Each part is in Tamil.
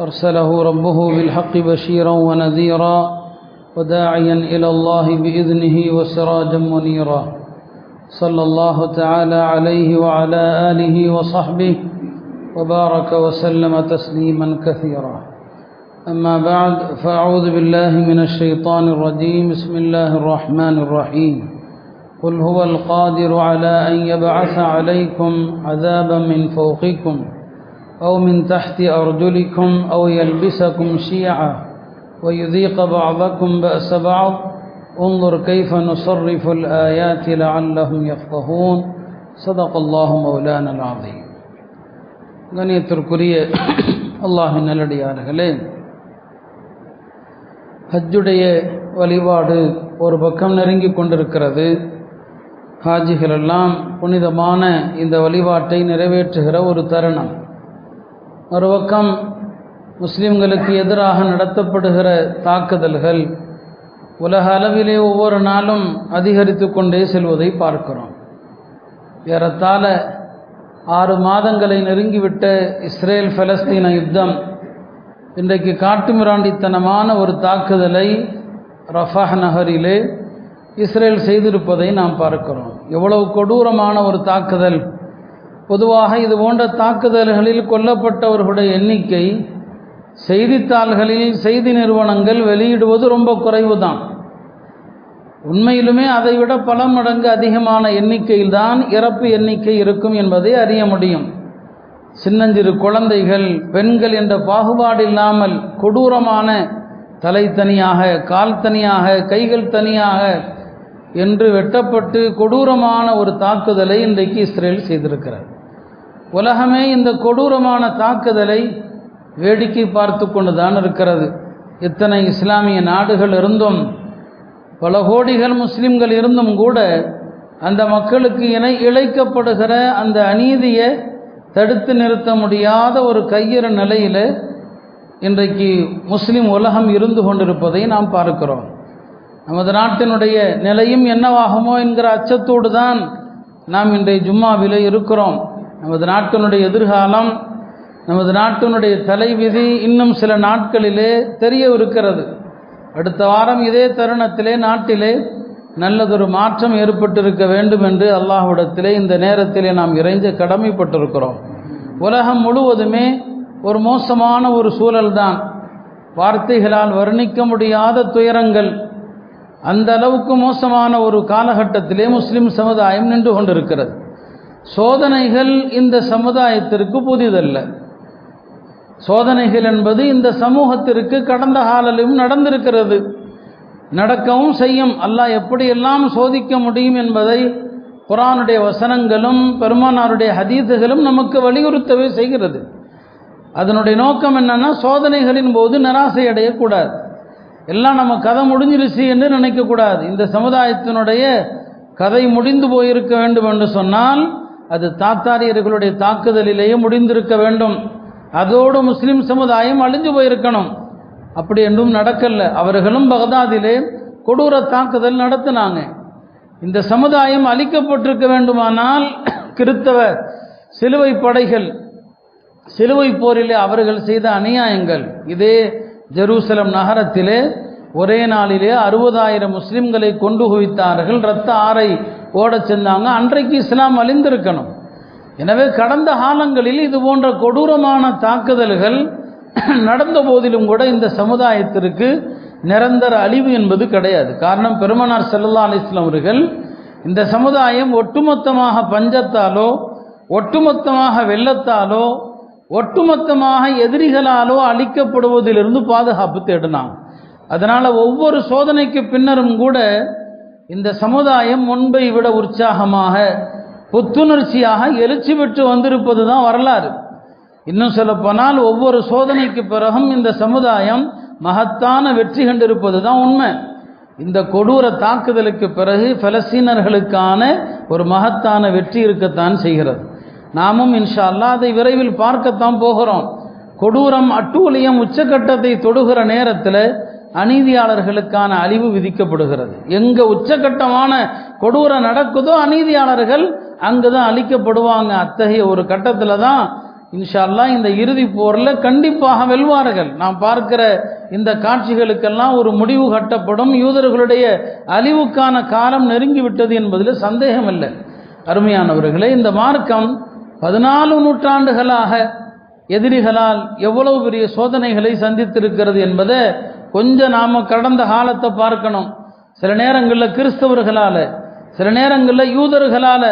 أرسله ربه بالحق بشيرا ونذيرا وداعيا إلى الله بإذنه وسراجا منيرا. صلى الله تعالى عليه وعلى آله وصحبه وبارك وسلم تسليما كثيرا. أما بعد فأعوذ بالله من الشيطان الرجيم. بسم الله الرحمن الرحيم. قل هو القادر على أن يبعث عليكم عذابا من فوقكم. أو من تحت أرجلكم أو يلبسكم شيعا ويذيق بعضكم بأس بعض انظر كيف نصرف الآيات لعلهم يفقهون صدق الله مولانا العظيم கணியத்திற்குரிய அல்லாஹின் நல்லடியார்களே ஹஜ்ஜுடைய வழிபாடு ஒரு பக்கம் நெருங்கி கொண்டிருக்கிறது ஹாஜிகளெல்லாம் புனிதமான இந்த வழிபாட்டை நிறைவேற்றுகிற ஒரு தருணம் ஒரு பக்கம் முஸ்லீம்களுக்கு எதிராக நடத்தப்படுகிற தாக்குதல்கள் உலக அளவிலே ஒவ்வொரு நாளும் அதிகரித்து கொண்டே செல்வதை பார்க்கிறோம். ஏறத்தாழ ஆறு மாதங்களை நெருங்கிவிட்ட இஸ்ரேல் பலஸ்தீன யுத்தம் இன்றைக்கு காட்டுமிராண்டித்தனமான ஒரு தாக்குதலை ரஃபாஹ் நகரிலே இஸ்ரேல் செய்திருப்பதை நாம் பார்க்கிறோம். எவ்வளவு கொடூரமான ஒரு தாக்குதல் பொதுவாக இது போன்ற தாக்குதல்களில் கொல்லப்பட்டவர்களுடைய எண்ணிக்கை செய்தித்தாள்களில் செய்தி நிறுவனங்கள் வெளியிடுவது ரொம்ப குறைவு தான் உண்மையிலுமே அதைவிட பல மடங்கு அதிகமான எண்ணிக்கையில்தான் இறப்பு எண்ணிக்கை இருக்கும் என்பதை அறிய முடியும். சின்னஞ்சிறு குழந்தைகள் பெண்கள் என்ற பாகுபாடு இல்லாமல் கொடூரமான தலை தனியாக கால் தனியாக கைகள் தனியாக என்று வெட்டப்பட்டு கொடூரமான ஒரு தாக்குதலை இன்றைக்கு இஸ்ரேல் செய்திருக்கிறார் உலகமே இந்த கொடூரமான தாக்குதலை வேடிக்கை பார்த்து கொண்டு தான் இருக்கிறது. இத்தனை இஸ்லாமிய நாடுகள் இருந்தும் பல கோடிகள் முஸ்லிம்கள் இருந்தும் கூட அந்த மக்களுக்கு இணை இழைக்கப்படுகிற அந்த அநீதியை தடுத்து நிறுத்த முடியாத ஒரு கையிற நிலையில் இன்றைக்கு முஸ்லிம் உலகம் இருந்து கொண்டிருப்பதை நாம் பார்க்கிறோம். நமது நாட்டினுடைய நிலையும் என்னவாகுமோ என்கிற அச்சத்தோடு தான் நாம் இன்றைய ஜும்மாவிலே இருக்கிறோம். நமது நாட்டினுடைய எதிர்காலம் நமது நாட்டினுடைய தலைவிதி இன்னும் சில நாட்களிலே தெரிய இருக்கிறது அடுத்த வாரம் இதே தருணத்திலே நாட்டிலே நல்லதொரு மாற்றம் ஏற்பட்டிருக்க வேண்டும் என்று அல்லாஹ்விடத்திலே இந்த நேரத்திலே நாம் இறைஞ்ச கடமைப்பட்டிருக்கிறோம். உலகம் முழுவதுமே ஒரு மோசமான ஒரு சூழல்தான். வார்த்தைகளால் வர்ணிக்க முடியாத துயரங்கள். அந்த அளவுக்கு மோசமான ஒரு காலகட்டத்திலே முஸ்லிம் சமுதாயம் நின்று கொண்டிருக்கிறது. சோதனைகள் இந்த சமுதாயத்திற்கு புதிதல்ல. சோதனைகள் என்பது இந்த சமூகத்திற்கு கடந்த காலிலும் நடந்திருக்கிறது. நடக்கவும் செய்யும். அல்லாஹ் எப்படியெல்லாம் சோதிக்க முடியும் என்பதை குரானுடைய வசனங்களும் பெருமானாருடைய ஹதீதுகளும் நமக்கு வலியுறுத்தவே செய்கிறது. அதனுடைய நோக்கம் என்னென்னா சோதனைகளின் போது நிராசை அடையக்கூடாது எல்லாம் நம்ம கதை முடிஞ்சிருச்சு என்று நினைக்கக்கூடாது. இந்த சமுதாயத்தினுடைய கதை முடிந்து போயிருக்க வேண்டும் என்று சொன்னால் அது தாத்தாரியர்களுடைய தாக்குதலிலேயே முடிந்திருக்க வேண்டும். அதோடு முஸ்லிம் சமுதாயம் அழிஞ்சு போயிருக்கணும். அப்படி என்றும் நடக்கல அவர்களும் பகதாதிலே கொடூர தாக்குதல் நடத்தினாங்க. இந்த சமுதாயம் அழிக்கப்பட்டிருக்க வேண்டுமானால் கிறித்தவ சிலுவை படைகள் சிலுவை போரிலே அவர்கள் செய்த அநியாயங்கள். இதே ஜெருசலம் நகரத்திலே ஒரே நாளிலே அறுபதாயிரம் முஸ்லிம்களை கொண்டு குவித்தார்கள். இரத்த ஆறை ஓட செஞ்சாங்க அன்றைக்கு இஸ்லாம் அழிந்திருக்கணும். எனவே கடந்த காலங்களில் இது போன்ற கொடூரமான தாக்குதல்கள் நடந்த போதிலும் கூட இந்த சமுதாயத்திற்கு நிரந்தர அழிவு என்பது கிடையாது. காரணம் பெருமனார் செல்லல்லா அலிஸ்லாம் அவர்கள் இந்த சமுதாயம் ஒட்டுமொத்தமாக பஞ்சத்தாலோ ஒட்டுமொத்தமாக வெள்ளத்தாலோ ஒட்டுமொத்தமாக எதிரிகளாலோ அழிக்கப்படுவதிலிருந்து பாதுகாப்பு தேடினாங்க. அதனால் ஒவ்வொரு சோதனைக்கு பின்னரும் கூட இந்த சமுதாயம் முன்பை விட உற்சாகமாக புத்துணர்ச்சியாக எழுச்சி பெற்று வந்திருப்பது தான் வரலாறு. இன்னும் சொல்லப்போனால் ஒவ்வொரு சோதனைக்கு பிறகும் இந்த சமுதாயம் மகத்தான வெற்றி கண்டிருப்பது தான் உண்மை. இந்த கொடூர தாக்குதலுக்கு பிறகு பலஸ்தீனர்களுக்கான ஒரு மகத்தான வெற்றி இருக்கத்தான் செய்கிறது. நாமும் இன்ஷா அல்லாஹ் அதை விரைவில் பார்க்கத்தான் போகிறோம். கொடூரம் அட்டூழியம் உச்சக்கட்டத்தை தொடுகிற நேரத்தில் அநீதியாளர்களுக்கான அழிவு விதிக்கப்படுகிறது. எங்க உச்சகட்டமான கொடூரம் நடக்குதோ அநீதியாளர்கள் அங்குதான் அழிக்கப்படுவாங்க. அத்தகைய ஒரு கட்டத்தில் தான் இன்ஷா அல்லாஹ் இந்த இறுதி போரில் கண்டிப்பாக வெல்வார்கள். நாம் பார்க்கிற இந்த காட்சிகளுக்கெல்லாம் ஒரு முடிவு கட்டப்படும். யூதர்களுடைய அழிவுக்கான காலம் நெருங்கிவிட்டது என்பதில் சந்தேகம் இல்லை அருமையானவர்களே இந்த மார்க்கம் பதினாலு நூற்றாண்டுகளாக எதிரிகளால் எவ்வளவு பெரிய சோதனைகளை சந்தித்திருக்கிறது என்பதை கொஞ்சம் நாம் கடந்த காலத்தை பார்க்கணும். சில நேரங்களில் கிறிஸ்தவர்களால் சில நேரங்களில் யூதர்களால்.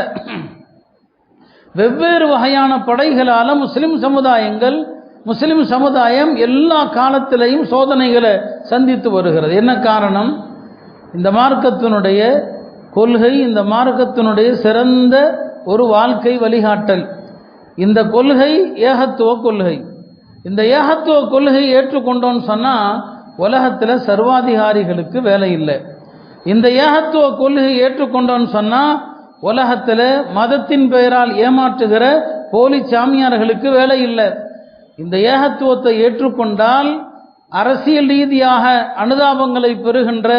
வெவ்வேறு வகையான படைகளால் முஸ்லிம் சமுதாயங்கள் முஸ்லிம் சமுதாயம் எல்லா காலத்திலையும் சோதனைகளை சந்தித்து வருகிறது. என்ன காரணம்? இந்த மார்க்கத்தினுடைய கொள்கை இந்த மார்க்கத்தினுடைய சிறந்த ஒரு வாழ்க்கை வழிகாட்டல். இந்த கொள்கை ஏகத்துவ கொள்கை. இந்த ஏகத்துவ கொள்கை ஏற்றுக்கொண்டோன்னு சொன்னால் உலகத்தில் சர்வாதிகாரிகளுக்கு வேலை இல்லை. இந்த ஏகத்துவ கொள்கை ஏற்றுக்கொண்டோன்னு சொன்னால் உலகத்தில் மதத்தின் பெயரால் ஏமாற்றுகிற போலி சாமியார்களுக்கு வேலை இல்லை. இந்த ஏகத்துவத்தை ஏற்றுக்கொண்டால் அரசியல் ரீதியாக அனுதாபங்களை பெறுகின்ற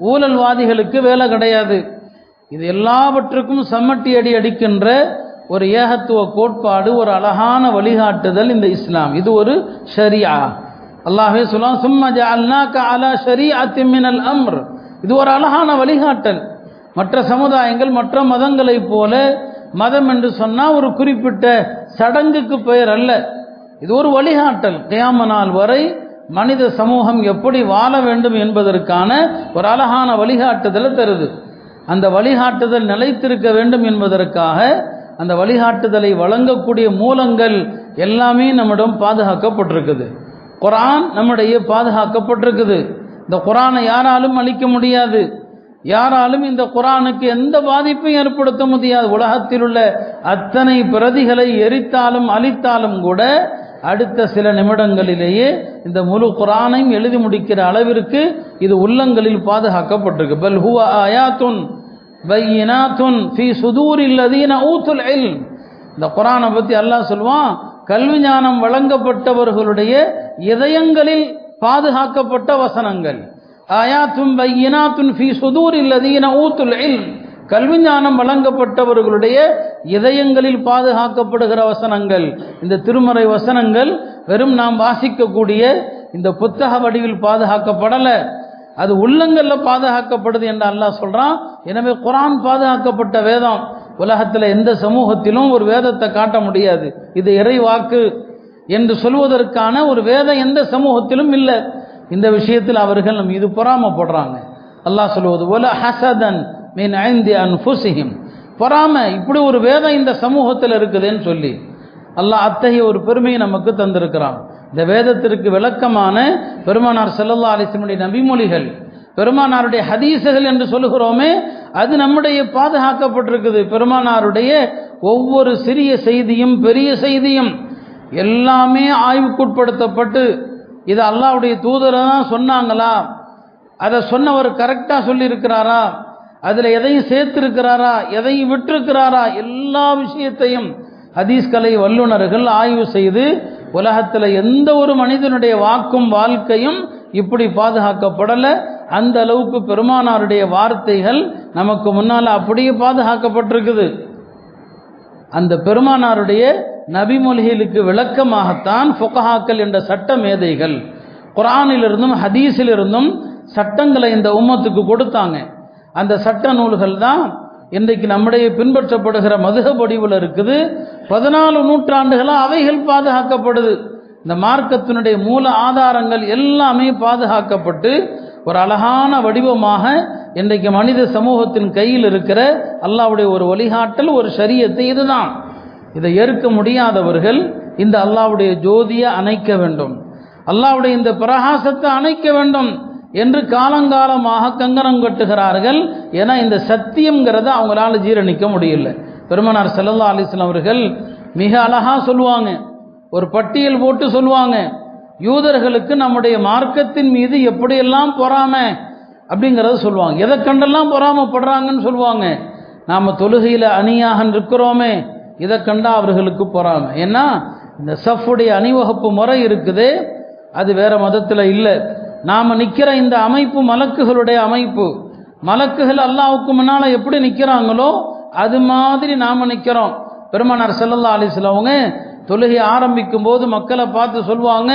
ஊழல்வாதிகளுக்கு வேலை கிடையாது. இது எல்லாவற்றுக்கும் சம்மட்டி அடி அடிக்கின்ற ஒரு ஏகத்துவ கோட்பாடு ஒரு அழகான வழிகாட்டுதல் இந்த இஸ்லாம். இது ஒரு ஷரியா. அல்லாஹே சொல்லலாம் சும்மா ஜஅல்னாக அலா ஷரி அத்திமினல் அம்ர். இது ஒரு அழகான வழிகாட்டல். மற்ற சமுதாயங்கள் மற்ற மதங்களைப் போல மதம் என்று சொன்னால் ஒரு குறிப்பிட்ட சடங்குக்கு பெயர் அல்ல. இது ஒரு வழிகாட்டல். கியாம நாள் வரை மனித சமூகம் எப்படி வாழ வேண்டும் என்பதற்கான ஒரு அழகான வழிகாட்டுதலை தருது. அந்த வழிகாட்டுதல் நிலைத்திருக்க வேண்டும் என்பதற்காக அந்த வழிகாட்டுதலை வழங்கக்கூடிய மூலங்கள் எல்லாமே நம்மிடம் பாதுகாக்கப்பட்டிருக்குது. குரான் நம்முடைய பாதுகாக்கப்பட்டிருக்குது. இந்த குரானை யாராலும் அழிக்க முடியாது. யாராலும் இந்த குரானுக்கு எந்த பாதிப்பையும் ஏற்படுத்த முடியாது. உலகத்தில் உள்ள அத்தனை பிரதிகளை எரித்தாலும் அழித்தாலும் கூட அடுத்த சில நிமிடங்களிலேயே இந்த முழு குரானையும் எழுதி முடிக்கிற அளவிற்கு இது உள்ளங்களில் பாதுகாக்கப்பட்டிருக்கு. பல் ஹுவ ஆயாத்துன் பையினாத்துன் ஃபி சுதூர் இல்லதீன ஊத்துல் இல் இந்த குரானை பற்றி அல்லாஹ் சொல்லுவான் கல்வி ஞானம் வழங்கப்பட்டவர்களுடைய இதயங்களில் பாதுகாக்கப்பட்ட வசனங்கள். ஆயாத்தும் பையினாத்துன் ஃபி சுதூர் இல்லதீன ஊத்துல் இல் கல்வி ஞானம் வழங்கப்பட்டவர்களுடைய இதயங்களில் பாதுகாக்கப்படுகிற வசனங்கள். இந்த திருமறை வசனங்கள் வெறும் நாம் வாசிக்கக்கூடிய இந்த புத்தக வடிவில் பாதுகாக்கப்படலை. அது உள்ளங்களில் பாதுகாக்கப்படுது என்று அல்லாஹ் சொல்கிறான் எனவே குரான் பாதுகாக்கப்பட்ட வேதம். உலகத்தில் எந்த சமூகத்திலும் ஒரு வேதத்தை காட்ட முடியாது. இது இறைவாக்கு. என்று சொல்வதற்கான ஒரு வேதம் எந்த சமூகத்திலும் இல்லை. இந்த விஷயத்தில் அவர்கள் நம் இது பொறாமப்படுறாங்க. அல்லாஹ் சொல்வது போல ஹசதன் மீன் ஐந்தி அன்புசிஹிம் பொறாம இப்படி ஒரு வேதம் இந்த சமூகத்தில் இருக்குதுன்னு சொல்லி அல்லாஹ் அத்தகைய ஒரு பெருமையை நமக்கு தந்திருக்கிறான். இந்த வேதத்திற்கு விளக்கமான பெருமானார் செல்லல்லா அலிஸ்லமுடைய நபிமொழிகள் பெருமானாருடைய ஹதீசுகள் என்று சொல்லுகிறோமே அது நம்முடைய பாதுகாக்கப்பட்டிருக்குது. பெருமானாருடைய ஒவ்வொரு சிறிய செய்தியும் பெரிய செய்தியும் எல்லாமே ஆய்வுக்குட்படுத்தப்பட்டு இது அல்லாவுடைய தூதரை தான் சொன்னாங்களா? அதை சொன்னவர் கரெக்டாக சொல்லியிருக்கிறாரா? அதில் எதையும் சேர்த்திருக்கிறாரா? எதையும் விட்டிருக்கிறாரா? எல்லா விஷயத்தையும் ஹதீஸ்கலை வல்லுநர்கள் ஆய்வு செய்து உலகத்தில் எந்த ஒரு மனிதனுடைய வாக்கும் வாழ்க்கையும் இப்படி பாதுகாக்கப்படலை. அந்த அளவுக்கு பெருமானாருடைய வார்த்தைகள் நமக்கு முன்னால் அப்படியே பாதுகாக்கப்பட்டிருக்குது. அந்த பெருமானாருடைய நபிமொழிகளுக்கு விளக்கமாகத்தான் ஃபொகஹாக்கள் என்ற சட்ட மேதைகள் குரானிலிருந்தும் ஹதீஸிலிருந்தும் சட்டங்களை இந்த உம்மத்துக்கு கொடுத்தாங்க. அந்த சட்ட நூல்கள் தான் இன்றைக்கு நம்முடைய பின்பற்றப்படுகிற மதுக வடிவில் இருக்குது. பதினாலு நூற்றாண்டுகளாக அவைகள் பாதுகாக்கப்படுது. இந்த மார்க்கத்தினுடைய மூல ஆதாரங்கள் எல்லாமே பாதுகாக்கப்பட்டு ஒரு அழகான வடிவமாக இன்றைக்கு மனித சமூகத்தின் கையில் இருக்கிற அல்லாவுடைய ஒரு வழிகாட்டல் ஒரு சரியத்தை இதுதான். இதை ஏற்க முடியாதவர்கள் இந்த அல்லாவுடைய ஜோதியை அணைக்க வேண்டும். அல்லாவுடைய இந்த பிரகாசத்தை அணைக்க வேண்டும் என்று காலங்காலமாக கங்கணம் கட்டுகிறார்கள் ஏன்னா இந்த சத்தியம்ங்கிறத அவங்களால ஜீரணிக்க முடியல. பெருமனார் செல்லல்லா அலிஸ்லாம் அவர்கள் மிக அழகா சொல்லுவாங்க. ஒரு பட்டியல் போட்டு சொல்லுவாங்க. யூதர்களுக்கு நம்முடைய மார்க்கத்தின் மீது எப்படியெல்லாம் பொறாமை அப்படிங்கிறத சொல்லுவாங்க. எதை கண்டெல்லாம் பொறாமப்படுறாங்கன்னு சொல்லுவாங்க. நாம் தொழுகையில் அணியாக இருக்கிறோமே இதை கண்டா அவர்களுக்கு பொறாமை. ஏன்னா இந்த சஃப்புடைய அணிவகுப்பு முறை இருக்குது அது வேற மதத்தில் இல்லை. நாம் நிற்கிற இந்த அமைப்பு மலக்குகளுடைய அமைப்பு. மலக்குகள் அல்லாவுக்கு முன்னால் எப்படி நிற்கிறாங்களோ அது மாதிரி நாம் நிற்கிறோம் பெருமானார் செல்லல்லா அலிஸ்லவங்க தொழுகை ஆரம்பிக்கும் போது மக்களை பார்த்து சொல்லுவாங்க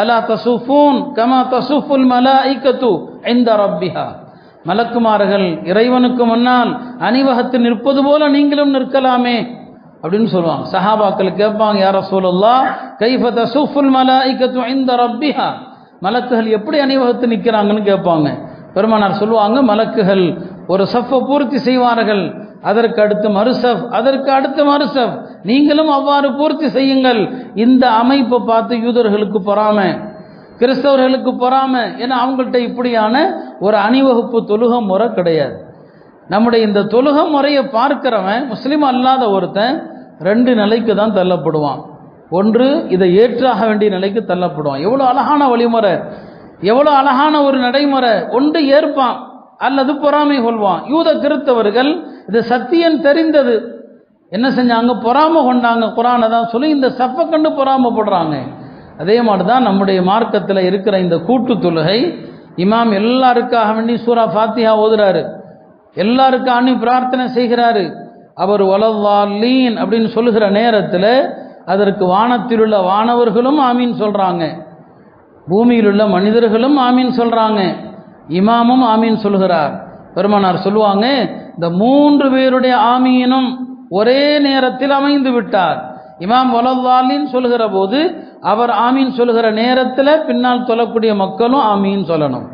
அலா தசுஃபூன் கமா தசுஃபுல் மலா ஐக்கத்து இந்த ரப்பிஹா. மலக்குமார்கள் இறைவனுக்கு முன்னால் அணிவகத்தில் நிற்பது போல நீங்களும் நிற்கலாமே. அப்படின்னு சொல்லுவாங்க. சஹாபாக்கள் கேட்பாங்க யார சூழல்லா கைஃபத சுஃபுல் மலாய்க்கத்து இந்த ரப்பிஹா? மலக்குகள் எப்படி அணிவகுத்து நிற்கிறாங்கன்னு கேட்பாங்க. பெருமானார் சொல்லுவாங்க மலக்குகள் ஒரு சஃப்பை பூர்த்தி செய்வார்கள். அதற்கு அடுத்து மறுசஃப் அதற்கு அடுத்து மறுசஃப் நீங்களும் அவ்வாறு பூர்த்தி செய்யுங்கள். இந்த அமைப்பை பார்த்து யூதர்களுக்கு பொறாம கிறிஸ்தவர்களுக்கு பொறாம ஏன்னா அவங்கள்ட்ட இப்படியான ஒரு அணிவகுப்பு தொழுக முறை கிடையாது. நம்முடைய இந்த தொழுக முறையை பார்க்கிறவன் முஸ்லீம் அல்லாத ஒருத்தன் ரெண்டு நிலைக்கு தான் தள்ளப்படுவான். ஒன்று இதை ஏற்றாக வேண்டிய நிலைக்கு தள்ளப்படுவான். எவ்வளோ அழகான வழிமுறை. எவ்வளோ அழகான ஒரு நடைமுறை. ஒன்று ஏற்பான் அல்லது பொறாமை கொள்வான். யூத கிறித்தவர்கள் இது சத்தியம் தெரிந்தது. என்ன செஞ்சாங்க? பொறாம கொண்டாங்க. குரானை தான் சொல்லி இந்த சப்பை கண்டு பொறாமப்படுறாங்க. அதே மாதிரி தான் நம்முடைய மார்க்கத்தில் இருக்கிற இந்த கூட்டு தொழுகை. இமாம் எல்லாருக்காக வேண்டி சூரா ஃபாத்தியா ஓதுறாரு. எல்லாருக்காண்டி பிரார்த்தனை செய்கிறாரு. அவர் ஒலவாலீன் அப்படின்னு சொல்லுகிற நேரத்தில் அதற்கு வானத்தில் உள்ள வானவர்களும் ஆமீன் சொல்கிறாங்க பூமியில் உள்ள மனிதர்களும் ஆமீன் சொல்கிறாங்க இமாமும் ஆமீன் சொல்கிறார் பெருமானார் சொல்லுவாங்க இந்த மூன்று பேருடைய ஆமீனும் ஒரே நேரத்தில் அமைந்து விட்டார். இமாம் வலவாலின் சொல்கிற போது அவர் ஆமீன் சொல்கிற நேரத்தில் பின்னால் சொல்லக்கூடிய மக்களும் ஆமீன் சொல்லணும்.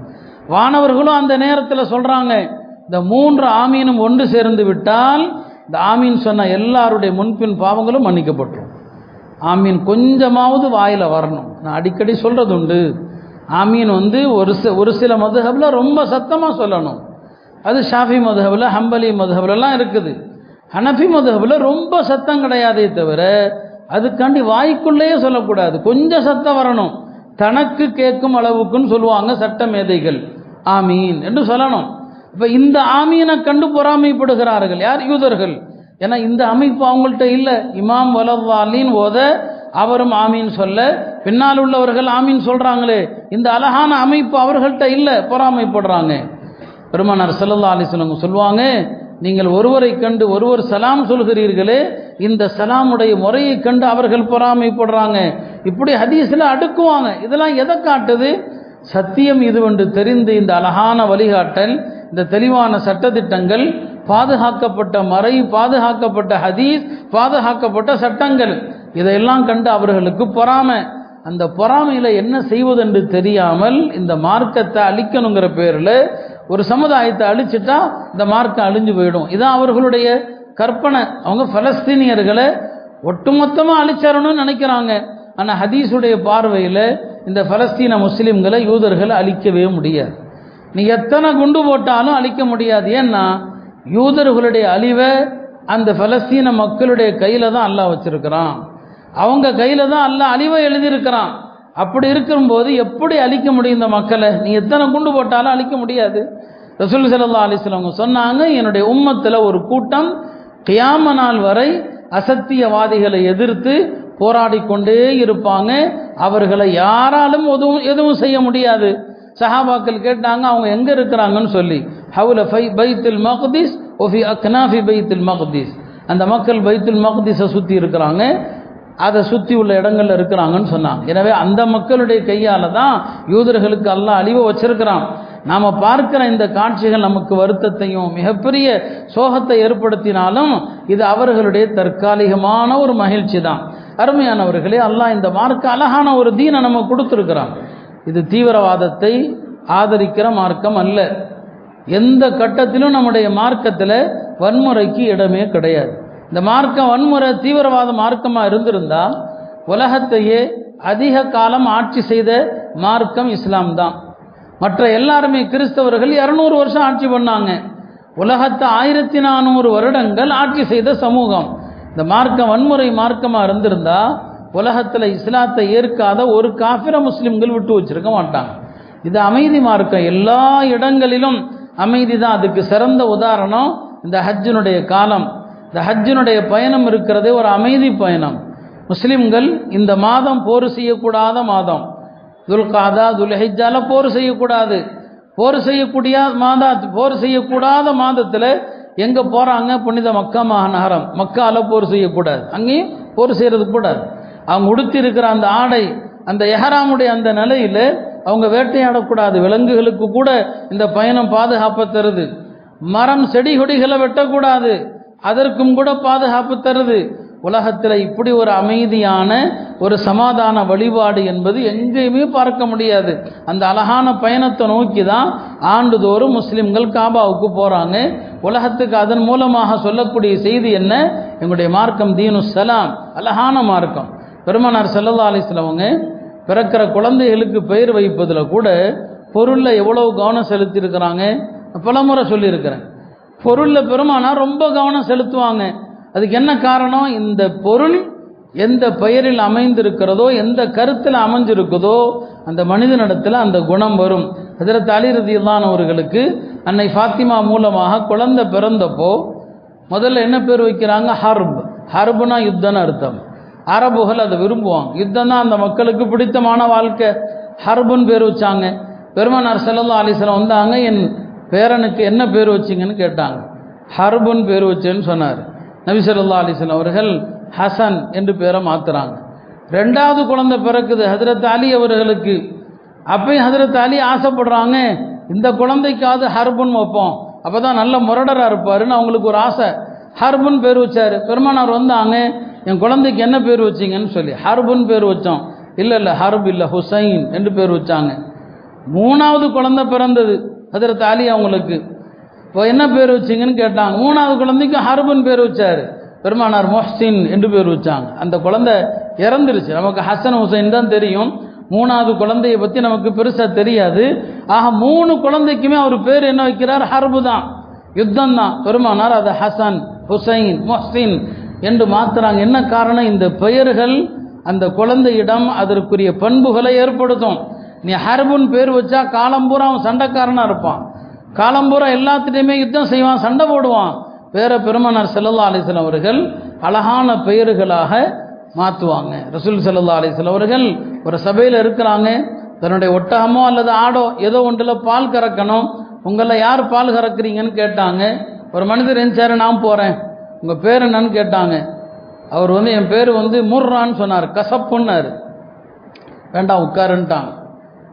வானவர்களும் அந்த நேரத்தில் சொல்கிறாங்க இந்த மூன்று ஆமீனும் ஒன்று சேர்ந்து விட்டால் இந்த ஆமீன் சொன்ன எல்லாருடைய முன்பின் பாவங்களும் மன்னிக்கப்பட்டுரும் ஆமீன் கொஞ்சமாவது வாயில் வரணும். நான் அடிக்கடி சொல்கிறது உண்டு ஆமீன் வந்து ஒரு சி ஒரு சில மதுஹபில் ரொம்ப சத்தமாக சொல்லணும். அது ஷாஃபி மதுஹபில் ஹம்பலி மதுஹபிலெலாம் இருக்குது. ஹனஃபி மதுஹபில் ரொம்ப சத்தம் கிடையாதே தவிர அதுக்காண்டி வாய்க்குள்ளேயே சொல்லக்கூடாது. கொஞ்சம் சத்தம் வரணும். தனக்கு கேட்கும் அளவுக்குன்னு சொல்லுவாங்க சட்ட மேதைகள். ஆமீன் என்று சொல்லணும். இப்போ இந்த ஆமீனை கண்டு பொறாமைப்படுகிறார்கள். யார்? யூதர்கள். ஏன்னா இந்த அமைப்பு அவங்கள்ட்ட இல்லை. இமாம் வலவாலின் ஓத அவரும் ஆமீன் சொல்ல. பின்னால் உள்ளவர்கள் ஆமீன் சொல்கிறாங்களே இந்த அழகான அமைப்பு அவர்கள்ட்ட இல்லை. பொறாமைப்படுறாங்க. பெருமானார் செல்லல்லா அலிஸ்லவங்க சொல்லுவாங்க நீங்கள் ஒருவரை கண்டு ஒருவர் சலாம் சொல்கிறீர்களே இந்த சலாமுடைய முறையை கண்டு அவர்கள் பொறாமைப்படுறாங்க. இப்படி ஹதீஸில் அடுக்குவாங்க. இதெல்லாம் எதை காட்டுது? சத்தியம் இதுவென்று தெரிந்து இந்த அழகான வழிகாட்டல் இந்த தெளிவான சட்டத்திட்டங்கள் பாதுகாக்கப்பட்ட மறை பாதுகாக்கப்பட்ட ஹதீஸ் பாதுகாக்கப்பட்ட சட்டங்கள் இதையெல்லாம் கண்டு அவர்களுக்கு பொறாமை. அந்த பொறாமையில் என்ன செய்வதென்று தெரியாமல் இந்த மார்க்கத்தை அழிக்கணுங்கிற பேரில் ஒரு சமுதாயத்தை அழிச்சிட்டா இந்த மார்க்கம் அழிஞ்சு போயிடும். இதான் அவர்களுடைய கற்பனை. அவங்க பலஸ்தீனியர்களை ஒட்டுமொத்தமாக அழிச்சிடணும்னு நினைக்கிறாங்க. ஆனால் ஹதீஸுடைய பார்வையில் இந்த பலஸ்தீன முஸ்லீம்களை யூதர்களை அழிக்கவே முடியாது. நீ எத்தனை குண்டு போட்டாலும் அழிக்க முடியாது. ஏன்னா யூதர்களுடைய அழிவை அந்த பலஸ்தீன மக்களுடைய கையில் தான் அல்லாஹ் வச்சிருக்கிறான். அவங்க கையில் தான் அல்லாஹ் அழிவை எழுதியிருக்கிறான். அப்படி இருக்கும்போது எப்படி அழிக்க முடியும் இந்த மக்களை? நீ எத்தனை குண்டு போட்டாலும் அழிக்க முடியாது. ரசூல் சல்லா அலிஸ்லவங்க சொன்னாங்க என்னுடைய உம்மத்தில் ஒரு கூட்டம் கியாம நாள் வரை அசத்தியவாதிகளை எதிர்த்து போராடி கொண்டே இருப்பாங்க. அவர்களை யாராலும் எதுவும் எதுவும் செய்ய முடியாது. சஹாபாக்கள் கேட்டாங்க அவங்க எங்கே இருக்கிறாங்கன்னு சொல்லி. ஹவுல ஃபை பைத்துல் மக்திஸ் ஒஃபி அக்னாஃபி பைத்துல் மக்திஸ். அந்த மக்கள் பைத்துல் மக்திஸை சுற்றி இருக்கிறாங்க. அதை சுற்றி உள்ள இடங்களில் இருக்கிறாங்கன்னு சொன்னாங்க. எனவே அந்த மக்களுடைய கையால் தான் யூதர்களுக்கு எல்லாம் அழிவை வச்சிருக்கிறான். நாம் பார்க்கிற இந்த காட்சிகள் நமக்கு வருத்தத்தையும் மிகப்பெரிய சோகத்தை ஏற்படுத்தினாலும் இது அவர்களுடைய தற்காலிகமான ஒரு மகிழ்ச்சி தான். அருமையானவர்களே அல்லாஹ் இந்த மார்க்க அழகான ஒரு தீனை நம்ம கொடுத்துருக்குறான். இது தீவிரவாதத்தை ஆதரிக்கிற மார்க்கம் அல்ல. எந்த கட்டத்திலும் நம்முடைய மார்க்கத்தில் வன்முறைக்கு இடமே கிடையாது. இந்த மார்க்கம் வன்முறை தீவிரவாத மார்க்கமாக இருந்திருந்தால் உலகத்தையே அதிக காலம் ஆட்சி செய்த மார்க்கம் இஸ்லாம் தான். மற்ற எல்லாருமே கிறிஸ்தவர்கள் இரநூறு வருஷம் ஆட்சி பண்ணாங்க. உலகத்தை ஆயிரத்தி நானூறு வருடங்கள் ஆட்சி செய்த சமூகம். இந்த மார்க்கம் வன்முறை மார்க்கமாக இருந்திருந்தால் உலகத்தில் இஸ்லாத்தை ஏற்காத ஒரு காஃபிர முஸ்லிம்கள் விட்டு வச்சிருக்க மாட்டாங்க. இது அமைதி மார்க்கம். எல்லா இடங்களிலும் அமைதி தான். அதுக்கு சிறந்த உதாரணம் இந்த ஹஜ்ஜினுடைய காலம். இந்த ஹஜ்ஜினுடைய பயணம் இருக்கிறதே ஒரு அமைதி பயணம். முஸ்லிம்கள் இந்த மாதம் போர் செய்யக்கூடாத மாதம். துல்காதா துல்ஹிஜால போர் செய்யக்கூடாது. போர் செய்யக்கூடிய மாதா போர் செய்யக்கூடாத மாதத்தில் எங்கே போகிறாங்க புனித மக்கா நகரம் மக்கால போர் செய்யக்கூடாது. அங்கேயும் போர் செய்கிறது கூடாது. அவங்க உடுத்திருக்கிற அந்த ஆடை அந்த எஹராமுடைய அந்த நிலையில் அவங்க வேட்டையாடக்கூடாது. விலங்குகளுக்கு கூட இந்த பயணம் பாதுகாப்பு தருது. மரம் செடி கொடிகளை வெட்டக்கூடாது. அதற்கும் கூட பாதுகாப்பு தருது. உலகத்தில் இப்படி ஒரு அமைதியான ஒரு சமாதான வழிபாடு என்பது எங்கேயுமே பார்க்க முடியாது. அந்த அழகான பயணத்தை நோக்கி தான் ஆண்டுதோறும் முஸ்லிம்கள் காபாவுக்கு போகிறாங்க உலகத்துக்கு அதன் மூலமாக சொல்லக்கூடிய செய்தி என்ன? எங்களுடைய மார்க்கம் தீனு சலாம். அழகான மார்க்கம். பெருமானார் செல்லல்லா அலிஸ்லவங்க பிறக்கிற குழந்தைகளுக்கு பெயர் வைப்பதில் கூட பொருளில் எவ்வளவு கவனம் செலுத்தியிருக்கிறாங்க? பலமுறை சொல்லியிருக்கிறேன். பொருளில் பெருமானார் ரொம்ப கவனம் செலுத்துவாங்க. அதுக்கு என்ன காரணம்? இந்த பொருள் எந்த பெயரில் அமைந்திருக்கிறதோ எந்த கருத்தில் அமைஞ்சிருக்குதோ அந்த மனிதனிடத்தில் அந்த குணம் வரும். அதில் தலிரதியில்லானவர்களுக்கு அன்னை ஃபாத்திமா மூலமாக குழந்தை பிறந்தப்போ முதல்ல என்ன பேர் வைக்கிறாங்க? ஹர்ப். ஹர்புனா யுத்தம்னு அர்த்தம். அரபுகள் அதை விரும்புவாங்க. யுத்தம் தான் அந்த மக்களுக்கு பிடித்தமான வாழ்க்கை. ஹர்புன்னு பேர் வச்சாங்க. பெருமானார் செல்லல்லா அலிஸ்லாம் வந்தாங்க. என் பேரனுக்கு என்ன பேர் வச்சிங்கன்னு கேட்டாங்க. ஹர்புன் பேர் வச்சேன்னு சொன்னார். நபி ஸல்லல்லாஹு அவர்கள் ஹசன் என்று பேரை மாற்றுறாங்க ரெண்டாவது குழந்தை பிறக்குது ஹதரத் அலி அவர்களுக்கு. அப்பயும் ஹதரத் அலி ஆசைப்படுறாங்க இந்த குழந்தைக்காவது ஹர்புன் வைப்போம். அப்போ தான் நல்ல முரடராக இருப்பாருன்னு அவங்களுக்கு ஒரு ஆசை. ஹர்புன் பேர் வச்சார். பெருமானார் வந்தாங்க. என் குழந்தைக்கு என்ன பேர் வச்சிங்கன்னு சொல்லி ஹர்புன்னு பேர் வச்சோம். இல்லை இல்லை ஹர்ப் இல்லை ஹுசைன் என்று பேர் வச்சாங்க. மூணாவது குழந்தை பிறந்தது ஹஜரத் அலி அவங்களுக்கு. இப்போ என்ன பேர் வச்சிங்கன்னு கேட்டாங்க. மூணாவது குழந்தைக்கும் ஹர்புன் பேர் வச்சார். பெருமானார் மொஹ்சின் என்று பேர் வச்சாங்க. அந்த குழந்தை இறந்துருச்சு. நமக்கு ஹசன் ஹுசைன் தான் தெரியும். மூணாவது குழந்தையை பற்றி நமக்கு பெருசாக தெரியாது. ஆக மூணு குழந்தைக்குமே அவர் பேர் என்ன வைக்கிறார்? ஹர்பு தான். யுத்தம் தான் பெருமானார் அது ஹசன் ஹுசைன் மொஹ்சின். என்று மாத்துறாங்க என்ன காரணம்? இந்த பெயர்கள் அந்த குழந்தையிடம் அதற்குரிய பண்புகளை ஏற்படுத்தும். நீ ஹர்புன் பேர் வச்சா காலம்பூரா அவன் சண்டைக்காரனாக இருப்பான். காலம்பூரா எல்லாத்திட்டையுமே யுத்தம் செய்வான் சண்டை போடுவான். பேர பெருமனார் செல்லல்லா அலிஸ்லாம் அவர்கள் அழகான பெயர்களாக மாற்றுவாங்க ரசூல் செல்லல்லா அலிஸ்லாம் அவர்கள் ஒரு சபையில் இருக்கிறாங்க. தன்னுடைய ஒட்டகமோ அல்லது ஆடோ ஏதோ ஒன்றில் பால் கறக்கணும். உங்களில் யார் பால் கறக்குறீங்கன்னு கேட்டாங்க. ஒரு மனிதர் எஞ்சாரு நான் போகிறேன் உங்கள் பேர் என்னன்னு கேட்டாங்க. அவர் வந்து என் பேர் வந்து முர்ரான்னு சொன்னார். கசப்புன்னாரு. வேண்டாம் உட்காருன்ட்டாங்க.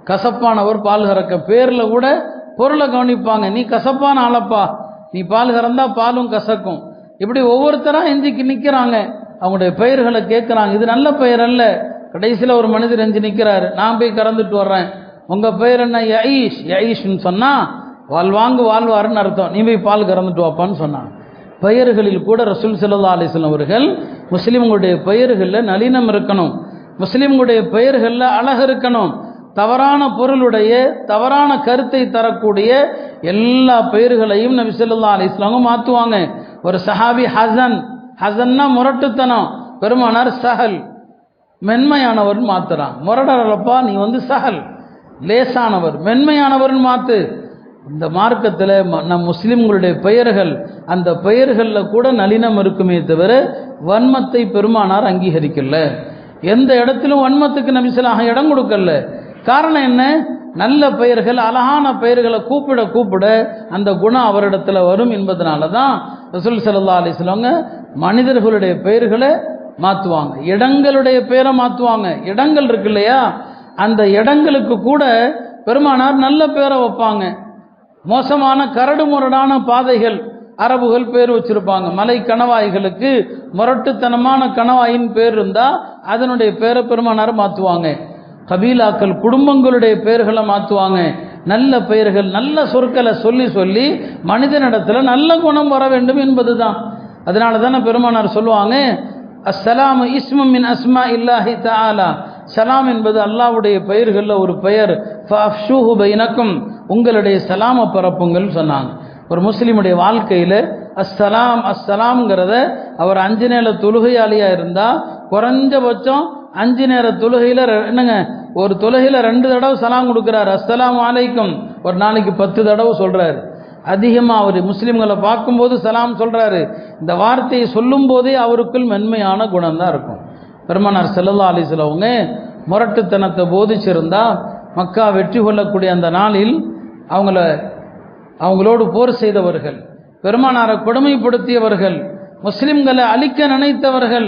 கசப்பானவர் பால் கறக்க. பேரில் கூட பொருளை கவனிப்பாங்க. நீ கசப்பான ஆளப்பா. நீ பால் கறந்தா பாலும் கசக்கும். இப்படி ஒவ்வொருத்தராக எஞ்சிக்கு நிற்கிறாங்க அவங்களுடைய பெயர்களை கேட்குறாங்க இது நல்ல பெயர் அல்ல. கடைசியில் ஒரு மனிதர் எஞ்சி நிற்கிறாரு நான் போய் கறந்துட்டு வர்றேன். உங்கள் பெயர் என்ன? யஈஷ் யஈஷ்னு சொன்னால் வாழ்வாங்கு வாழ்வாருன்னு அர்த்தம். நீ போய் பால் கறந்துட்டு வாப்பான்னு சொன்னாங்க. பெயர்களில் கூட ரசூல் சல்லா அலிஸ்லாம் அவர்கள் முஸ்லீம்களுடைய பெயர்களில் நளினம் இருக்கணும். முஸ்லீம்களுடைய பெயர்களில் அழகு இருக்கணும். தவறான பொருளுடைய தவறான கருத்தை தரக்கூடிய எல்லா பெயர்களையும் நபி சொல்லா அலைஹி வஸல்லம் மாற்றுவாங்க ஒரு சஹாபி ஹசன் ஹசன்னா முரட்டுத்தனம் பெருமானார் சஹல். மென்மையானவர் மாத்துறான். முரடரப்பா நீ வந்து சஹல். லேசானவர் மென்மையானவர்னு மாத்து. இந்த மார்க்கத்தில் நம் முஸ்லிம்களுடைய பெயர்கள் அந்த பெயர்களில் கூட நளினம் இருக்குமே தவிர வன்மத்தை பெருமானார் அங்கீகரிக்கல. எந்த இடத்திலும் வன்மத்துக்கு நபிசலாக இடம் கொடுக்கல. காரணம் என்ன? நல்ல பெயர்கள் அழகான பெயர்களை கூப்பிட கூப்பிட அந்த குணம் அவரிடத்துல வரும் என்பதனால தான் ரசூல் சல்லா அலிஸ்லவங்க மனிதர்களுடைய பெயர்களை மாற்றுவாங்க இடங்களுடைய பெயரை மாற்றுவாங்க இடங்கள் இருக்கு இல்லையா? அந்த இடங்களுக்கு கூட பெருமானார் நல்ல பேரை வைப்பாங்க. மோசமான கரடு முரடான பாதைகள் அரபுகள் பேர் வச்சிருப்பாங்க. மலை கணவாய்களுக்கு முரட்டுத்தனமான கணவாயின் பேர் இருந்தால் அதனுடைய பேரை பெருமானார் மாற்றுவாங்க கபீலாக்கள் குடும்பங்களுடைய பெயர்களை மாற்றுவாங்க நல்ல பெயர்கள் நல்ல சொற்களை சொல்லி சொல்லி மனிதனிடத்தில் நல்ல குணம் வர வேண்டும் என்பது தான் அதனால தானே பெருமானார் சொல்லுவாங்க அஸ்ஸலாம் இஸ்மு மின் அஸ்மா இல்லாஹி தாலா சலாம் என்பது அல்லாஹ்வுடைய பெயர்களில் ஒரு பெயர். பைனக்கும் உங்களுடைய சலாம பரப்புங்கள் சொன்னாங்க. ஒரு முஸ்லீமுடைய வாழ்க்கையில் அஸ்ஸலாம் அஸ்ஸலாம்ங்கிறத அவர் அஞ்சு நேர தொழுகையாளியாக இருந்தால் குறைஞ்சபட்சம் அஞ்சு நேர தொழுகையில் என்னங்க ஒரு தொழுகையில் ரெண்டு தடவை சலாம் கொடுக்குறாரு. அஸ்ஸலாம் அலைக்கும். ஒரு நாளைக்கு பத்து தடவை சொல்கிறாரு அதிகமாக அவர் முஸ்லீம்களை பார்க்கும்போது சலாம் சொல்கிறாரு இந்த வார்த்தையை சொல்லும் போதே அவருக்குள் மென்மையான குணம் தான் இருக்கும். பெருமானார் செல்லல்லா அலிஸ்லவங்க முரட்டுத்தனத்தை போதிச்சிருந்தா மக்கா வெற்றி கொள்ளக்கூடிய அந்த நாளில் அவங்கள அவங்களோடு போர் செய்தவர்கள் பெருமானாரை கொடுமைப்படுத்தியவர்கள் முஸ்லிம்களை அழிக்க நினைத்தவர்கள்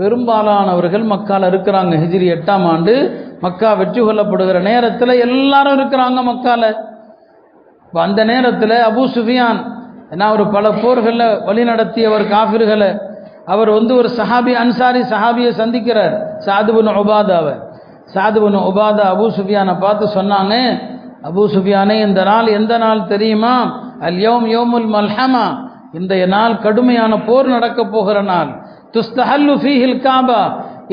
பெரும்பாலானவர்கள் மக்கால் இருக்கிறாங்க. ஹிஜிரி எட்டாம் ஆண்டு மக்கா வெற்றி கொள்ளப்படுகிற நேரத்தில் எல்லாரும் இருக்கிறாங்க மக்கால. இப்போ அந்த நேரத்தில் அபு சுஃபியான் ஏன்னா அவர் பல போர்களில் வழி நடத்தியவர் காஃபிர்களை அவர் வந்து ஒரு சஹாபி அன்சாரி சஹாபியை சந்திக்கிறார். சாதுபுன் உபாதாவை. சாதுபுன் உபாதா அபூ சுஃபியானை பார்த்து சொன்னாங்க அபூ சுஃபியானே இந்த நாள் எந்த நாள் தெரியுமா? அல் யோம் யோமுல் மல்ஹமா இன்றைய நாள் கடுமையான போர் நடக்க போகிற நாள். துஸ்தஹல்லு ஃபீஹில் காபா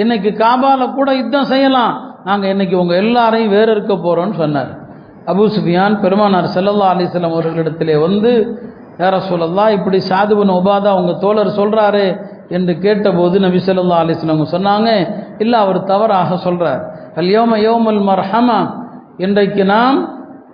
இன்னைக்கு காபால கூட யுத்தம் செய்யலாம். நாங்கள் இன்னைக்கு உங்கள் எல்லாரையும் வேறு இருக்க போகிறோம்னு சொன்னார். அபூ சுஃபியான் பெருமானார் செல்லல்லா அலிஸ்லாம் அவர்களிடத்திலே வந்து யார சொல்லலாம் இப்படி சாதுபன் உபாதா உங்கள் தோழர் சொல்கிறாரு என்று கேட்டபோது நபி சொல்லா அலிஸ்லாம் சொன்னாங்க இல்லை அவர் தவறாக சொல்கிறார் கல்யோம யோமல் மர்ஹமா இன்றைக்கு நாம்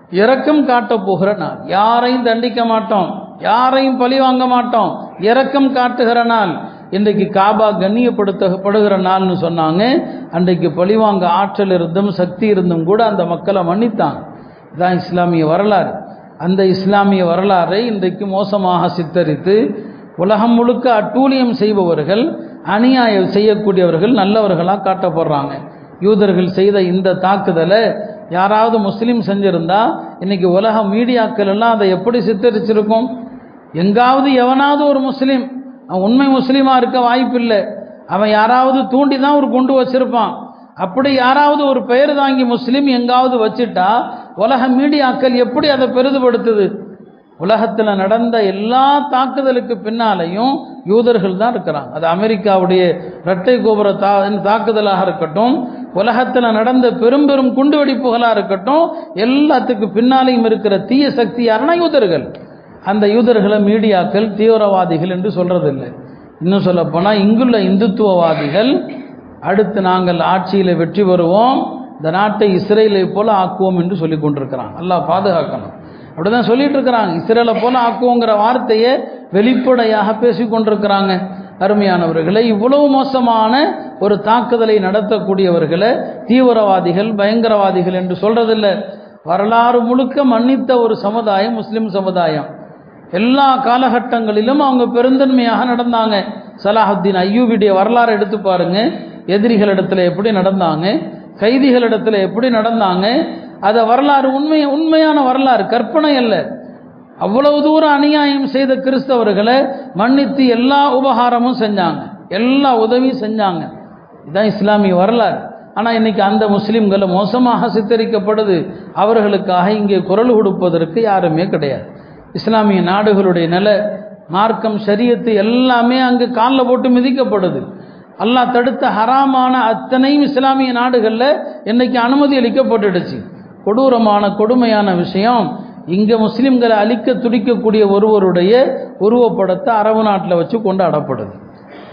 இரக்கம் காட்டப் போகிற நாள். யாரையும் தண்டிக்க மாட்டோம் யாரையும் பழி வாங்க மாட்டோம் இரக்கம் காட்டுகிற நாள். இன்றைக்கு காபா கண்ணியப்படுத்தப்படுகிற நாள்னு சொன்னாங்க அன்றைக்கு பழிவாங்க ஆற்றல் இருந்தும் சக்தி இருந்தும் கூட அந்த மக்களை மன்னித்தாங்க இதான் இஸ்லாமிய வரலாறு. அந்த இஸ்லாமிய வரலாறை இன்றைக்கு மோசமாக சித்தரித்து உலகம் முழுக்க அட்டூழியம் செய்பவர்கள் அநியாயம் செய்யக்கூடியவர்கள் நல்லவர்களாக காட்டப்படுறாங்க. யூதர்கள் செய்த இந்த தாக்குதலை யாராவது முஸ்லீம் செஞ்சிருந்தா இன்னைக்கு உலக மீடியாக்கள் எல்லாம் அதை எப்படி சித்தரிச்சிருக்கும்? எங்காவது எவனாவது ஒரு முஸ்லீம் அவன் உண்மை முஸ்லீமாக இருக்க வாய்ப்பில்லை. அவன் யாராவது தூண்டி தான் ஒரு குண்டு வச்சிருப்பான். அப்படி யாராவது ஒரு பெயர் தாங்கி முஸ்லீம் எங்காவது வச்சுட்டா உலக மீடியாக்கள் எப்படி அதை பெரிதுபடுத்துது? உலகத்தில் நடந்த எல்லா தாக்குதலுக்கு பின்னாலையும் யூதர்கள் தான் இருக்கிறாங்க. அது அமெரிக்காவுடைய இரட்டை கோபுர தா தாக்குதலாக இருக்கட்டும் உலகத்தில் நடந்த பெரும் பெரும் குண்டுவெடிப்புகளாக இருக்கட்டும் எல்லாத்துக்கு பின்னாலையும் இருக்கிற தீய சக்தி யாருன்னா யூதர்கள். அந்த யூதர்களை மீடியாக்கள் தீவிரவாதிகள் என்று சொல்கிறதில்லை இன்னும் சொல்லப்போனால் இங்குள்ள இந்துத்துவவாதிகள் அடுத்து நாங்கள் ஆட்சியில் வெற்றி பெறுவோம் இந்த நாட்டை இஸ்ரேலை போல ஆக்குவோம் என்று சொல்லி கொண்டிருக்கிறான் அல்லாஹ் பாதுகாக்கணும். அப்படிதான் சொல்லிட்டு இருக்கிறாங்க. இஸ்ரேலை போல ஆக்குவோங்கிற வார்த்தையை வெளிப்படையாக பேசி கொண்டிருக்கிறாங்க. அருமையானவர்களை இவ்வளவு மோசமான ஒரு தாக்குதலை நடத்தக்கூடியவர்களை தீவிரவாதிகள் பயங்கரவாதிகள் என்று சொல்றதில்ல. வரலாறு முழுக்க மன்னித்த ஒரு சமுதாயம் முஸ்லிம் சமுதாயம். எல்லா காலகட்டங்களிலும் அவங்க பெருந்தன்மையாக நடந்தாங்க. சலாஹுத்தீன் ஐயூபியுடைய வரலாறு எடுத்து பாருங்க. எதிரிகளிடத்தில் எப்படி நடந்தாங்க? கைதிகளிடத்தில் எப்படி நடந்தாங்க? அதை வரலாறு உண்மை உண்மையான வரலாறு கற்பனை அல்ல. அவ்வளவு தூரம் அநியாயம் செய்த கிறிஸ்தவர்களை மன்னித்து எல்லா உபகாரமும் செஞ்சாங்க. எல்லா உதவியும் செஞ்சாங்க. இதுதான் இஸ்லாமிய வரலாறு. ஆனால் இன்றைக்கி அந்த முஸ்லீம்களை மோசமாக சித்தரிக்கப்படுது. அவர்களுக்காக இங்கே குரல் கொடுப்பதற்கு யாருமே கிடையாது. இஸ்லாமிய நாடுகளுடைய நில மார்க்கம் சரியத்து எல்லாமே அங்கு காலில் போட்டு மிதிக்கப்படுது. அல்லாஹ் தடுத்த ஹராமான அத்தனையும் இஸ்லாமிய நாடுகளில் இன்றைக்கி அனுமதி அளிக்கப்பட்டுடுச்சு. கொடூரமான கொடுமையான விஷயம். இங்கே முஸ்லீம்களை அழிக்க துடிக்கக்கூடிய ஒருவருடைய உருவப்படத்தை அரபு நாட்டில் வச்சு கொண்டாடப்படுது.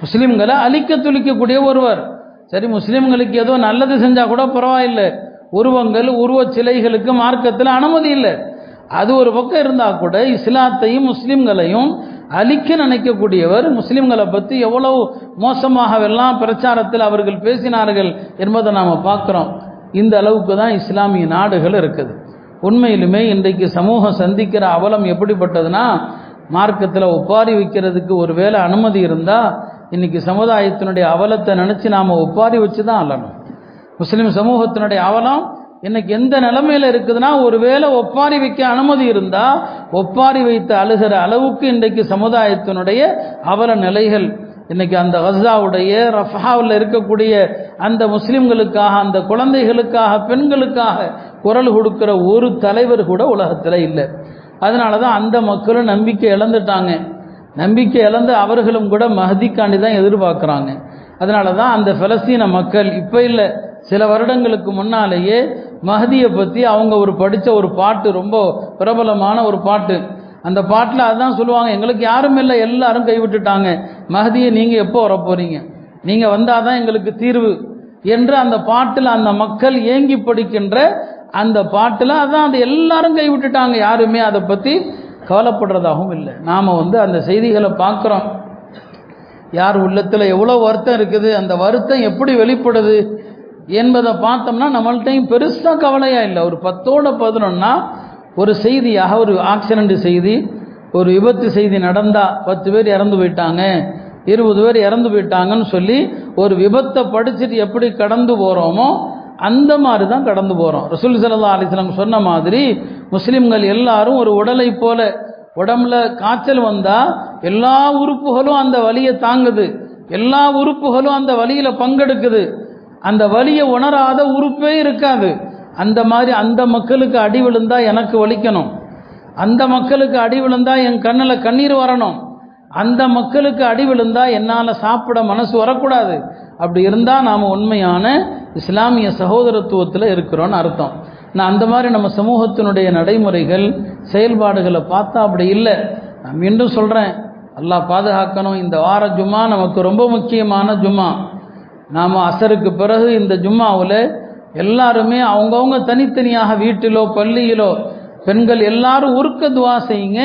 முஸ்லீம்களை அழிக்க துடிக்கக்கூடிய ஒருவர். சரி முஸ்லீம்களுக்கு ஏதோ நல்லது செஞ்சால் கூட பரவாயில்லை. உருவங்கள் உருவச் சிலைகளுக்கு மார்க்கத்தில் அனுமதி இல்லை. அது ஒரு பக்கம் இருந்தால் கூட இஸ்லாத்தையும் முஸ்லீம்களையும் அழிக்க நினைக்கக்கூடியவர் முஸ்லீம்களை பற்றி எவ்வளவு மோசமாகவெல்லாம் பிரச்சாரத்தில் அவர்கள் பேசினார்கள் என்பதை நாம் பார்க்குறோம். இந்த அளவுக்கு தான் இஸ்லாமிய நாடுகள் இருக்குது. உண்மையிலுமே இன்றைக்கு சமூகம் சந்திக்கிற அவலம் எப்படிப்பட்டதுன்னா மார்க்கத்தில் ஒப்பாரி வைக்கிறதுக்கு ஒரு வேளை அனுமதி இருந்தால் இன்றைக்கி சமுதாயத்தினுடைய அவலத்தை நினச்சி நாம் ஒப்பாரி வச்சு தான் அல்லணும் முஸ்லீம் சமூகத்தினுடைய அவலம் இன்னைக்கு எந்த நிலமையில் இருக்குதுன்னா ஒருவேளை ஒப்பாரி வைக்க அனுமதி இருந்தால் ஒப்பாரி வைத்து அழுகிற அளவுக்கு இன்றைக்கு சமுதாயத்தினுடைய அவல நிலைகள் இன்னைக்கு அந்த கசாவுடைய ரஃபாவில் இருக்கக்கூடிய அந்த முஸ்லிம்களுக்காக அந்த குழந்தைகளுக்காக பெண்களுக்காக குரல் கொடுக்குற ஒரு தலைவர் கூட உலகத்தில் இல்லை. அதனால தான் அந்த மக்களும் நம்பிக்கை இழந்துட்டாங்க. நம்பிக்கை இழந்து அவர்களும் கூட மஹதிக்காண்டி தான் எதிர்பார்க்குறாங்க. அதனால தான் அந்த பலஸ்தீன மக்கள் இப்போ இல்லை. சில வருடங்களுக்கு முன்னாலேயே மஹதியை பற்றி அவங்க ஒரு படித்த ஒரு பாட்டு ரொம்ப பிரபலமான ஒரு பாட்டு. அந்த பாட்டில் அதுதான் சொல்லுவாங்க எங்களுக்கு யாரும் இல்லை எல்லாரும் கைவிட்டுட்டாங்க. மகதியை நீங்கள் எப்போ வர போகிறீங்க நீங்கள் வந்தால் தான் எங்களுக்கு தீர்வு என்று அந்த பாட்டில் அந்த மக்கள் ஏங்கி படிக்கின்ற அந்த பாட்டில் அதான் அந்த எல்லாரும் கைவிட்டுட்டாங்க. யாருமே அதை பற்றி கவலைப்படுறதாகவும் இல்லை. நாம் வந்து அந்த செய்திகளை பார்க்குறோம். யார் உள்ளத்தில் எவ்வளோ வருத்தம் இருக்குது அந்த வருத்தம் எப்படி வெளிப்படுது என்பதை பார்த்தோம்னா நம்மள்ட்டையும் பெருசாக கவலையாக இல்லை. ஒரு பத்தோட பதினொன்னா ஒரு செய்தியாக ஒரு ஆக்சிடென்ட் செய்தி ஒரு விபத்து செய்தி நடந்தால் பத்து பேர் இறந்து போயிட்டாங்க இருபது பேர் இறந்து போயிட்டாங்கன்னு சொல்லி ஒரு விபத்தை படிச்சுட்டு எப்படி கடந்து போகிறோமோ அந்த மாதிரி தான் கடந்து போகிறோம் ரசூல் சல்லா அலிஸ்லாம் சொன்ன மாதிரி முஸ்லீம்கள் எல்லாரும் ஒரு உடலை போல உடம்புல காய்ச்சல் வந்தால் எல்லா உறுப்புகளும் அந்த வலியை தாங்குது எல்லா உறுப்புகளும் அந்த வலியில் பங்கெடுக்குது. அந்த வலியை உணராத உறுப்பே இருக்காது. அந்த மாதிரி அந்த மக்களுக்கு அடி விழுந்தால் எனக்கு வலிக்கணும். அந்த மக்களுக்கு அடி விழுந்தால் என் கண்ணில் கண்ணீர் வரணும். அந்த மக்களுக்கு அடி விழுந்தால் என்னால் சாப்பிட மனசு வரக்கூடாது. அப்படி இருந்தால் நாம் உண்மையான இஸ்லாமிய சகோதரத்துவத்தில் இருக்கிறோன்னு அர்த்தம். நான் அந்த மாதிரி நம்ம சமூகத்தினுடைய நடைமுறைகள் செயல்பாடுகளை பார்த்தா அப்படி இல்லை. நான் மீண்டும் சொல்கிறேன் எல்லாம் பாதுகாக்கணும். இந்த வார ஜும்மா நமக்கு ரொம்ப முக்கியமான ஜும்மா. நாம் அசருக்கு பிறகு இந்த ஜும்மாவில் எல்லாருமே அவங்கவுங்க தனித்தனியாக வீட்டிலோ பள்ளியிலோ பெண்கள் எல்லாரும் உருக்க துவா செய்யுங்க.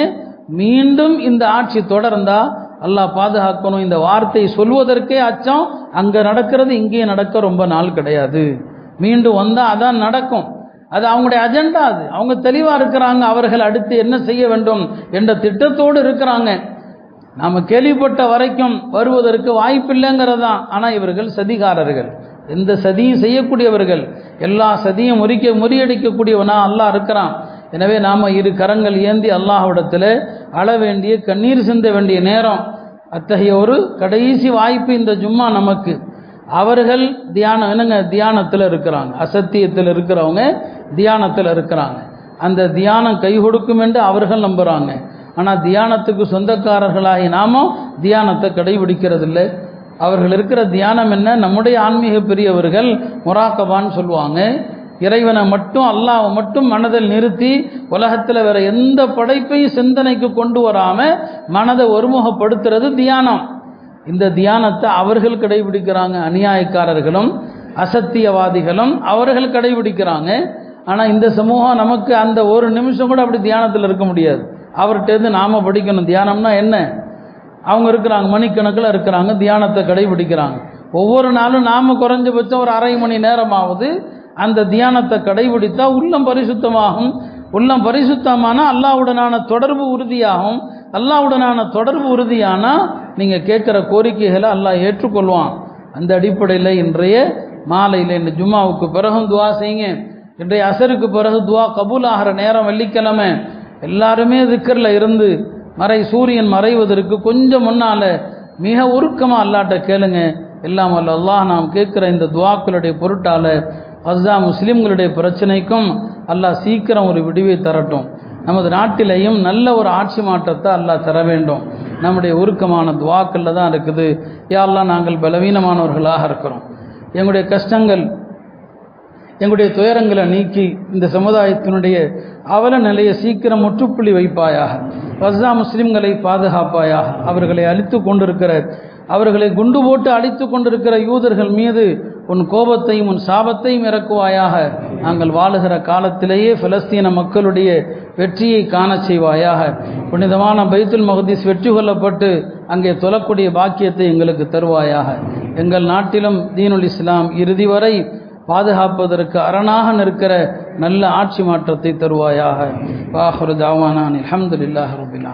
மீண்டும் இந்த ஆட்சி தொடர்ந்தா அல்லாஹ் பாதுகாக்கணும். இந்த வார்த்தை சொல்வதற்கே அச்சம். அங்கே நடக்கிறது இங்கேயே நடக்க ரொம்ப நாள் கிடையாது. மீண்டும் வந்தால் அதான் நடக்கும். அது அவங்களுடைய அஜெண்டா அது. அவங்க தெளிவாக இருக்கிறாங்க. அவர்கள் அடுத்து என்ன செய்ய வேண்டும் என்ற திட்டத்தோடு இருக்கிறாங்க. நாம் கேள்விப்பட்ட வரைக்கும் வருவதற்கு வாய்ப்பில்லைங்கிறது தான் ஆனால் இவர்கள் சதிகாரர்கள். எந்த சதியும் செய்யக்கூடியவர்கள் எல்லா சதியும் முறிக்க முறியடிக்கக்கூடியவனா அல்லாஹ் இருக்கிறான். எனவே நாம் இரு கரங்கள் ஏந்தி அல்லாஹ்விடத்தில் அழ வேண்டிய கண்ணீர் சிந்த வேண்டிய நேரம். அத்தகைய ஒரு கடைசி வாய்ப்பு இந்த ஜும்மா நமக்கு. அவர்கள் தியானம் என்னங்க? தியானத்தில் இருக்கிறாங்க. அசத்தியத்தில் இருக்கிறவங்க தியானத்தில் இருக்கிறாங்க. அந்த தியானம் கை கொடுக்கும் என்று அவர்கள் நம்புகிறாங்க ஆனால் தியானத்துக்கு சொந்தக்காரர்களாகி நாமும் தியானத்தை கடைபிடிக்கிறதில்லை. அவர்கள் இருக்கிற தியானம் என்ன? நம்முடைய ஆன்மீக பெரியவர்கள் முராக்கபான்னு சொல்லுவாங்க. இறைவனை மட்டும் அல்லாவை மட்டும் மனதில் நிறுத்தி உலகத்தில் வேற எந்த படைப்பையும் சிந்தனைக்கு கொண்டு வராமல் மனதை ஒருமுகப்படுத்துறது தியானம். இந்த தியானத்தை அவர்கள் கடைபிடிக்கிறாங்க. அநியாயக்காரர்களும் அசத்தியவாதிகளும் அவர்கள் கடைபிடிக்கிறாங்க. ஆனால் இந்த சமூகம் நமக்கு அந்த ஒரு நிமிஷம் கூட அப்படி தியானத்தில் இருக்க முடியாது. அவர்கிட்டேருந்து நாம் படிக்கணும். தியானம்னா என்ன? அவங்க இருக்கிறாங்க மணிக்கணக்கில் இருக்கிறாங்க தியானத்தை கடைபிடிக்கிறாங்க. ஒவ்வொரு நாளும் நாம் குறைஞ்சபட்சம் ஒரு அரை மணி நேரமாவது அந்த தியானத்தை கடைபிடித்தா உள்ளம் பரிசுத்தமாகும். உள்ளம் பரிசுத்தமான அல்லாவுடனான தொடர்பு உறுதியாகும். அல்லாவுடனான தொடர்பு உறுதியானால் நீங்கள் கேட்குற கோரிக்கைகளை அல்லாஹ் ஏற்றுக்கொள்வான். அந்த அடிப்படையில் இன்றைய மாலையில் இந்த ஜும்மாவுக்கு பிறகும் துவா செய்யுங்க. இன்றைய அசருக்கு பிறகு துவா கபூல் ஆகிற நேரம் வெள்ளிக்கிழமை. எல்லாருமே திக்கரில் இருந்து மறை சூரியன் மறைவதற்கு கொஞ்சம் முன்னால் மிக உருக்கமாக அல்லாட்ட கேளுங்க. எல்லாம் வல்ல அல்லாஹ் நாம் கேட்குற இந்த துவாக்களுடைய பொருட்டால் அஸ்ஸா முஸ்லீம்களுடைய பிரச்சனைக்கும் அல்லாஹ் சீக்கிரம் ஒரு விடிவை தரட்டும். நமது நாட்டிலையும் நல்ல ஒரு ஆட்சி மாற்றத்தை அல்லாஹ் தர வேண்டும். நம்முடைய உருக்கமான துவாக்களில் தான் இருக்குது. யாரெல்லாம் நாங்கள் பலவீனமானவர்களாக இருக்கிறோம். எங்களுடைய கஷ்டங்கள் எங்களுடைய துயரங்களை நீக்கி இந்த சமுதாயத்தினுடைய அவல நிலையை சீக்கிரம் முற்றுப்புள்ளி வைப்பாயாக. வஸ்ஸா முஸ்லிம்களை பாதுகாப்பாயாக அவர்களை அழித்து கொண்டிருக்கிற அவர்களை குண்டு போட்டு அழித்து கொண்டிருக்கிற யூதர்கள் மீது உன் கோபத்தையும் உன் சாபத்தையும் இறக்குவாயாக. நாங்கள் வாழுகிற காலத்திலேயே பிலஸ்தீன மக்களுடைய வெற்றியை காண செய்வாயாக. புனிதமான பைத்துல் மகதீஸ் வெற்றி கொள்ளப்பட்டு அங்கே தொழக்கூடிய பாக்கியத்தை எங்களுக்கு தருவாயாக. எங்கள் நாட்டிலும் தீனுல் இஸ்லாம் இறுதி வரை பாதுகாப்பதற்கு அரணாக நிற்கிற நல்ல ஆட்சி மாற்றத்தை தருவாயாக. வாஹரு தாவானான் அலமதுல்லாஹ் ரபிலான்